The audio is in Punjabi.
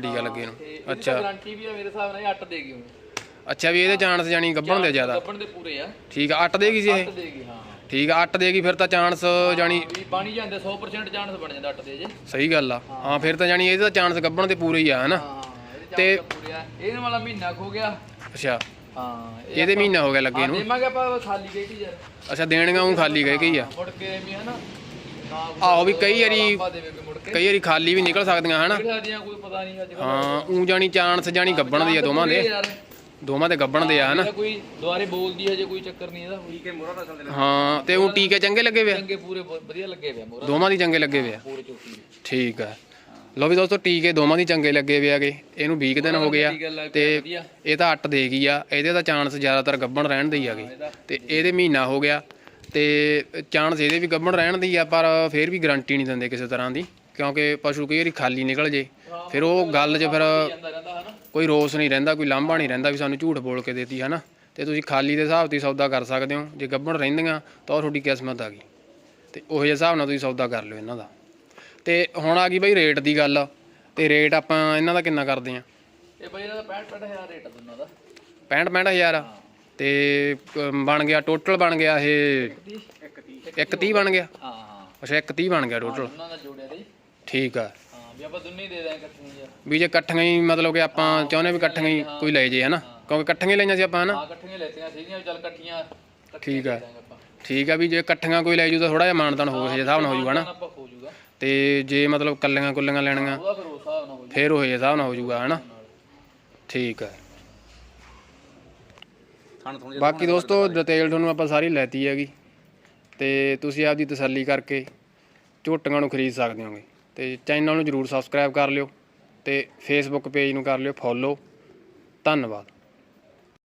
ਟੀਕਾ ਲੱਗੇ ਨੂੰ। ਅੱਛਾ। ਗਾਰੰਟੀ ਵੀ ਆ ਮੇਰੇ ਹਿਸਾਬ ਨਾਲ ਇਹ 8 ਦੇਗੀ ਹੁਣ। ਅੱਛਾ ਵੀ ਇਹਦੇ ਚਾਂਸ ਜਾਨੀ ਗੱਭਣ ਦੇ ਜ਼ਿਆਦਾ? ਗੱਬਣ ਦੇ ਪੂਰੇ ਆ। ਠੀਕ ਆ 8 ਦੇਗੀ ਜੀ ਇਹ? 8 ਦੇਗੀ ਹਾਂ। ਠੀਕ ਆ 8 ਦੇਗੀ ਫਿਰ ਤਾਂ ਚਾਂਸ ਜਾਨੀ ਬਣੀ ਜਾਂਦੇ 100% ਚਾਂਸ ਬਣ ਜਾਂਦਾ 8 ਦੇ ਜੇ। ਸਹੀ ਗੱਲ ਆ। ਹਾਂ। ਫਿਰ ਤਾਂ ਜਾਨੀ ਇਹਦੇ ਤਾਂ ਚਾਂਸ ਗੱਭਣ ਦੇ ਪੂਰੇ ਹੀ ਆ ਹਨਾ? ਤੇ- ਇਹਦੇ ਵਾਲਾ ਮਹੀਨਾ ਖੋ ਗਿਆ। ਅੱਛਾ। ਹਾਂ ਇਹ ਇਹਦੇ ਮਹੀਨਾ ਹੋ ਗਿਆ ਲੱਗੇ ਨੂੰ? ਦੇਵਾਂਗੇ ਆਪਾਂ ਖਾਲੀ ਗਈ ਯਾਰ। ਅੱਛਾ ਦੇਣੀਆਂ ਉਹ ਖਾਲੀ ਗਏ ਕਈ ਆ। ਮੁੜ ਕੇ ਵੀ ਹਨਾ ਆਹੋ ਵੀ ਕਈ ਵਾਰੀ ਕੋਈ ਵਾਰੀ ਖਾਲੀ ਵੀ ਨਿਕਲ ਸਕਦੀਆਂ ਹਨਾ? ਕਿਹੜਾ ਦੀਆਂ ਕੋਈ ਪਤਾ ਨਹੀਂ ਅੱਜ ਕੱਲ੍ਹ। ਹਾਂ ਉਹ ਜਾਨੀ ਚਾਂਸ ਜਾਨੀ ਗੱਭਣ ਦੇ ਆ ਦੋਵਾਂ ਦੇ। ਦੋਵਾਂ ਦੇ ਗੱਭਣ ਦੇ ਆ ਹਨਾ? ਕੋਈ ਦੁਆਰੇ ਬੋਲਦੀ ਹੈ ਜੇ ਕੋਈ ਚੱਕਰ ਨਹੀਂ ਇਹਦਾ। ਹੋਈ ਕੇ ਮੋਰਾ ਨਸਲ ਦੇ ਹਾਂ ਤੇ ਉਹ ਟੀਕੇ ਚੰਗੇ ਲੱਗੇ ਵੇ ਆ? ਚੰਗੇ ਪੂਰੇ ਵਧੀਆ ਲੱਗੇ ਪਿਆ ਮੋਰਾ ਦੋਵਾਂ ਦੀ ਚੰਗੇ ਲੱਗੇ ਵੇ ਆ? ਪੂਰੇ ਚੋਕੀ ਦੇ। ਠੀਕ ਆ। ਲੋ ਵੀ ਦੋਸਤੋ ਟੀਕੇ ਦੋਵਾਂ ਦੀ ਚੰਗੇ ਲੱਗੇ ਵੇ ਆਗੇ। ਇਹਨੂੰ 20 ਕੁ ਦਿਨ ਹੋ ਗਏ ਆ ਟੀਕਾ ਤੇ ਇਹ ਤਾਂ 8 ਦੇ ਗਈ ਆ। ਇਹਦੇ ਤਾਂ ਚਾਂਸ ਜ਼ਿਆਦਾਤਰ ਗੱਭਣ ਰਹਿਣ ਦੇ ਹੀ ਆਗੇ। ਤੇ ਇਹਦੇ ਮਹੀਨਾ ਹੋ ਗਿਆ। ਤੇ ਚਾਂਸ ਇਹਦੇ ਵੀ ਗੱਭਣ ਰਹਿਣ ਦੀ ਆ ਪਰ ਫਿਰ ਵੀ ਗਾਰੰਟੀ ਨਹੀਂ ਦਿੰਦੇ ਕਿਸੇ ਤਰ੍ਹਾਂ ਦੀ ਕਿਉਂਕਿ ਪਸ਼ੂ ਕਈ ਵਾਰੀ ਖਾਲੀ ਨਿਕਲ ਜੇ। ਫਿਰ ਉਹ ਗੱਲ 'ਚ ਫਿਰ ਕੋਈ ਰੋਸ ਨਹੀਂ ਰਹਿੰਦਾ ਕੋਈ ਲਾਂਭਾ ਨਹੀਂ ਰਹਿੰਦਾ ਵੀ ਸਾਨੂੰ ਝੂਠ ਬੋਲ ਕੇ ਦੇਤੀ ਹਨਾ? ਤੇ ਤੁਸੀਂ ਖਾਲੀ ਦੇ ਹਿਸਾਬ ਤੇ ਸੌਦਾ ਕਰ ਸਕਦੇ ਹੋ। ਜੇ ਗੱਭਣ ਰਹਿੰਦੀਆਂ ਤਾਂ ਉਹ ਤੁਹਾਡੀ ਕਿਸਮਤ ਆ ਗਈ। ਤੇ ਉਹੋ ਜਿਹੇ ਹਿਸਾਬ ਨਾਲ ਤੁਸੀਂ ਸੌਦਾ ਕਰ ਲਿਓ ਇਹਨਾਂ ਦਾ। ਤੇ ਹੁਣ ਆ ਗਈ ਬਈ ਰੇਟ ਦੀ ਗੱਲ। ਤੇ ਰੇਟ ਆਪਾਂ ਇਹਨਾਂ ਦਾ ਕਿੰਨਾ ਕਰਦੇ ਆ? ਇਹ ਬਈ ਇਹਦਾ 65 65000 ਰੇਟ ਆ ਦੋਨਾਂ ਦਾ। 65 65000 ਆ ਤੇ ਬਣ ਗਿਆ ਟੋਟਲ ਬਣ ਗਿਆ ਇਹ 130 ਬਣ ਗਿਆ। ਹਾਂ ਹਾਂ। ਅੱਛਾ 130 ਬਣ ਗਿਆ ਟੋਟਲ ਦੋਨਾਂ ਦਾ ਜੋੜਿਆ ਦੇ ਠੀਕ ਆ। ਹਾਂ ਵੀ ਆਪਾਂ ਦੋਨੇ ਹੀ ਦੇ ਦਾਂਗੇ ਇਕੱਠੀਆਂ ਯਾਰ ਵੀ ਜੇ ਇਕੱਠੀਆਂ ਹੀ ਮਤਲਬ ਕਿ ਆਪਾਂ ਚਾਹੁੰਦੇ ਵੀ ਇਕੱਠੀਆਂ ਹੀ ਕੋਈ ਲੈ ਜੇ ਹਨਾ? ਕਿਉਂਕਿ ਇਕੱਠੀਆਂ ਹੀ ਲਈਆਂ ਸੀ ਆਪਾਂ ਹਨਾ? ਹਾਂ ਇਕੱਠੀਆਂ ਲੈਤੀਆਂ ਸੀਗੀਆਂ ਵੀ ਚੱਲ ਇਕੱਠੀਆਂ ਇਕੱਠੀਆਂ ਠੀਕ ਆ। ਦੇ ਦਾਂਗੇ ਆਪਾਂ। ਠੀਕ ਆ ਵੀ ਜੇ ਇਕੱਠੀਆਂ ਕੋਈ ਲੈ ਜੂ ਤਾਂ ਥੋੜਾ ਜਿਹਾ ਮਾਨਤਾਨ ਹੋਵੇ ਜਿਹੇ ਹਿਸਾਬ ਨਾਲ ਹੋ ਜੂਗਾ ਨਾ ਆਪਾਂ ਹੋ ਜਾਊਗਾ ਤੇ ਜੇ ਮਤਲਬ ਕੱਲੀਆਂ ਕੁੱਲੀਆਂ ਲੈਣੀਆਂ ਉਹਦਾ ਫਿਰ ਉਸ ਹਿਸਾਬ ਨਾਲ ਹੋ ਜਾਊਗਾ ਫੇਰ ਉਹ ਜਿਹੇ ਹਿਸਾਬ ਨਾਲ ਹੋ ਜੂਗਾ ਹਨਾ? ਠੀਕ ਬਾਕੀ ਦੋਸਤੋ ਡਿਟੇਲ ਤੁਹਾਨੂੰ ਆਪਾਂ ਸਾਰੀ ਲੈਤੀ ਹੈਗੀ। ਤੇ ਤੁਸੀਂ ਆਪਦੀ ਤਸੱਲੀ ਕਰਕੇ ਝੋਟੀਆਂ ਨੂੰ ਖਰੀਦ ਸਕਦੇ ਹੋਗੇ। ਤੇ ਚੈਨਲ ਨੂੰ ਜਰੂਰ ਸਬਸਕ੍ਰਾਈਬ ਕਰ ਲਿਓ ਤੇ ਫੇਸਬੁੱਕ ਪੇਜ ਨੂੰ ਕਰ ਲਿਓ ਫੋਲੋ ਧੰਨਵਾਦ।